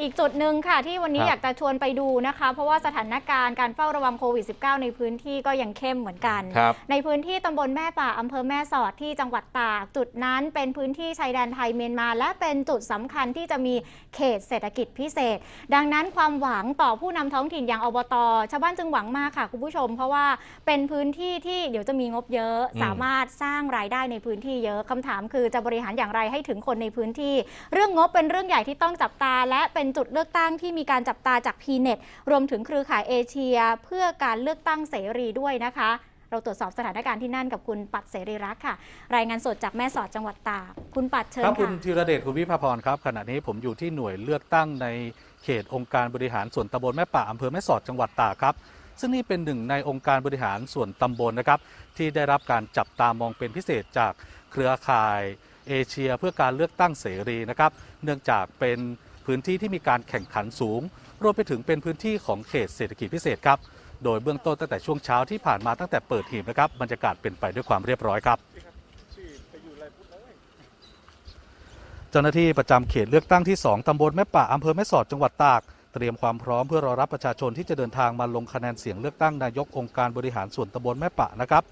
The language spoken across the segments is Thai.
อีกจุดหนึ่งค่ะ ที่วันนี้ครับอยากจะชวนไปดูนะคะ เพราะว่าสถานการณ์การเฝ้าระวังโควิด -19 ในพื้นที่ก็ยังเข้มเหมือนกันครับในพื้นที่ตำบลแม่ป่าอำเภอแม่สอดที่จังหวัดตาก จุดนั้นเป็นพื้นที่ชายแดนไทยเมียนมา และเป็นจุดสำคัญที่จะมีเขตเศรษฐกิจพิเศษ ดังนั้นความหวังต่อผู้นำท้องถิ่นอย่างอบตชาวบ้านจึงหวังมากค่ะคุณผู้ชม เพราะว่าเป็นพื้นที่ที่เดี๋ยวจะมีงบเยอะอืมสามารถสร้างรายได้ในพื้นที่เยอะคำถามคือจะบริหารอย่างไรให้ถึงคนในพื้นที่ เรื่องงบเป็นเรื่องใหญ่ที่ต้องจับตาและเป็นจุดเลือกตั้งที่มีการจับตาจาก PNET รวมถึงเครือข่ายเอเชีย เพื่อการเลือกตั้งเสรีด้วยนะคะ เราตรวจสอบสถานการณ์ที่นั่นกับคุณปัดเสรีรักษ์ค่ะ รายงานสดจากแม่สอดจังหวัดตากคุณปัดเชิญครับคุณธีรเดชคุณวิภาพรครับขณะนี้ผมอยู่ที่หน่วยเลือกตั้งในเขตองค์การบริหารส่วนตำบลแม่ป่าอำเภอแม่สอดจังหวัดตากครับซึ่งนี่เป็นหนึ่งในองค์การบริหารส่วนตำบลนะครับ ที่ได้รับการจับตามองเป็นพิเศษจากเครือข่ายเอเชียเพื่อการเลือกตั้งเสรีนะครับ เนื่องจากเป็น พื้นที่ที่มีการแข่งขันสูง รวมไปถึงเป็นพื้นที่ของเขตเศรษฐกิจพิเศษครับ โดยเบื้องต้นตั้งแต่ช่วงเช้าที่ผ่านมาตั้งแต่เปิดหีบนะครับบรรยากาศเป็นไปด้วยความเรียบร้อยครับเจ้าหน้าที่ประจำเขตเลือกตั้งที่ 2 ตำบลแม่ป่าอำเภอแม่สอดจังหวัดตาก เตรียมความพร้อมเพื่อรอรับประชาชนที่จะเดินทางมาลงคะแนนเสียงเลือกตั้งนายกองค์การบริหารส่วนตำบลแม่ป่านะครับ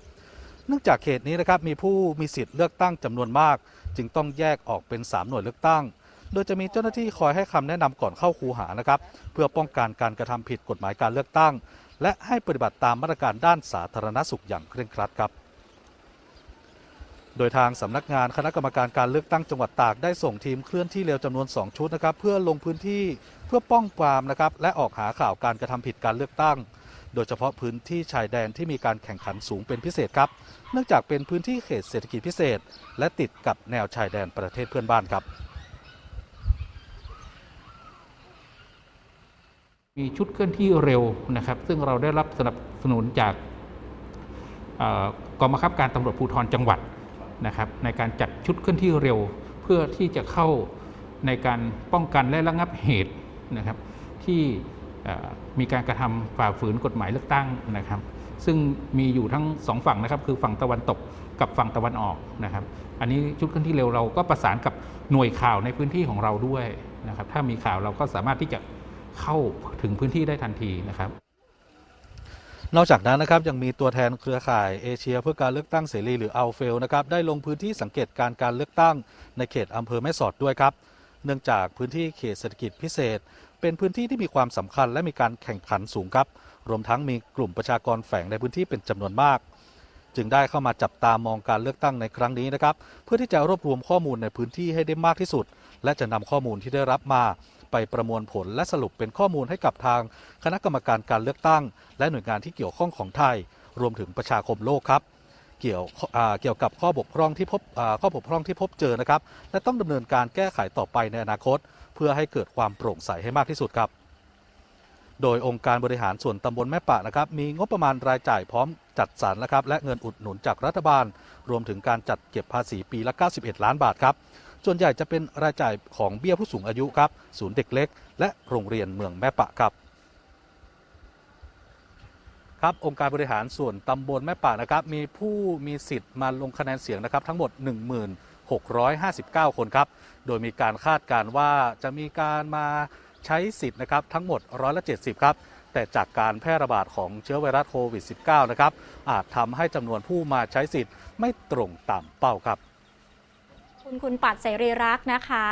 เนื่องจากเขตนี้นะครับมีผู้มีสิทธิ์เลือกตั้งจำนวนมาก จึงต้องแยกออกเป็น 3 หน่วยเลือกตั้ง โดยจะมีเจ้าหน้าที่คอยให้คำแนะนำก่อนเข้าคูหานะครับ เพื่อป้องกันการกระทำผิดกฎหมายการเลือกตั้ง และให้ปฏิบัติตามมาตรการด้านสาธารณสุขอย่างเคร่งครัดครับโดยทางสำนักงานคณะกรรมการการเลือกตั้งจังหวัดตากได้ส่งทีมเคลื่อนที่เร็วจำนวน 2 ชุดนะครับเพื่อลงพื้นที่เพื่อป้องปรามนะครับและออกหาข่าวการกระทำผิดการเลือกตั้ง โดยเฉพาะพื้นที่ชายแดนที่มีการแข่งขันสูงเป็นพิเศษครับ เนื่องจากเป็นพื้นที่เขตเศรษฐกิจพิเศษ และติดกับแนวชายแดนประเทศเพื่อนบ้านครับ มีชุดเคลื่อนที่เร็วนะครับ ซึ่งเราได้รับสนับสนุนจากกองบังคับการตำรวจภูธรจังหวัดนะครับในการจัดชุดเคลื่อนที่เร็ว เพื่อที่จะเข้าในการป้องกันและระงับเหตุนะครับที่มีการกระทำฝ่าฝืนกฎหมายเลือกตั้งนะครับ ซึ่งมีอยู่ทั้งสองฝั่งนะครับ คือฝั่งตะวันตกกับฝั่งตะวันออกนะครับ อันนี้ชุดเคลื่อนที่เร็วเราก็ประสานกับหน่วยข่าวในพื้นที่ของเราด้วยนะครับ ถ้ามีข่าวเราก็สามารถที่จะ เข้าถึงพื้นที่ได้ทันทีนะครับ นอกจากนั้นนะครับยังมีตัวแทนเครือข่ายเอเชียเพื่อการเลือกตั้งเสรีหรืออัลเฟลนะครับได้ลงพื้นที่สังเกตการการเลือกตั้งในเขตอำเภอแม่สอดด้วยครับ เนื่องจากพื้นที่เขตเศรษฐกิจพิเศษ เป็นพื้นที่ที่มีความสำคัญและมีการแข่งขันสูงครับ รวมทั้งมีกลุ่มประชากรแฝงในพื้นที่เป็นจำนวนมากจึงได้เข้ามาจับตามองการเลือกตั้งในครั้งนี้นะครับ เพื่อที่จะรวบรวมข้อมูลในพื้นที่ให้ได้มากที่สุด และจะนำข้อมูลที่ได้รับมา ไปประมวลผลและสรุปเป็นข้อมูลให้กับทางคณะกรรมการการเลือกตั้ง และหน่วยงานที่เกี่ยวข้องของไทย รวมถึงประชาคมโลกครับ เกี่ยวเกี่ยวกับข้อบกพร่องที่พบข้อบกพร่องที่พบเจอนะครับ และต้องดำเนินการแก้ไขต่อไปในอนาคต เพื่อให้เกิดความโปร่งใสให้มากที่สุดครับ โดยองค์การบริหารส่วนตำบลแม่ปะนะครับ มีงบประมาณรายจ่ายพร้อมจัดสรรนะครับและเงินอุดหนุนจากรัฐบาล รวมถึงการจัดเก็บภาษีปีละ 91 ล้านบาทครับ ส่วนใหญ่จะเป็นรายจ่ายของเบี้ยผู้สูงอายุครับ ศูนย์เด็กเล็ก และโรงเรียนเมืองแม่ปะครับครับองค์การบริหารส่วนตำบลแม่ป่านะครับมีผู้มีสิทธิ์มาลงคะแนนเสียงนะครับทั้งหมด 1659 คนครับโดยมีการคาดการว่าจะมีการมาใช้สิทธิ์นะครับทั้งหมดร้อยละ70 ครับ แต่จากการแพร่ระบาดของเชื้อไวรัสโควิด -19 นะครับอาจทำให้จำนวนผู้มาใช้สิทธิ์ไม่ตรงตามเป้าครับ คุณคุณปัดเสรีรักษ์นะคะ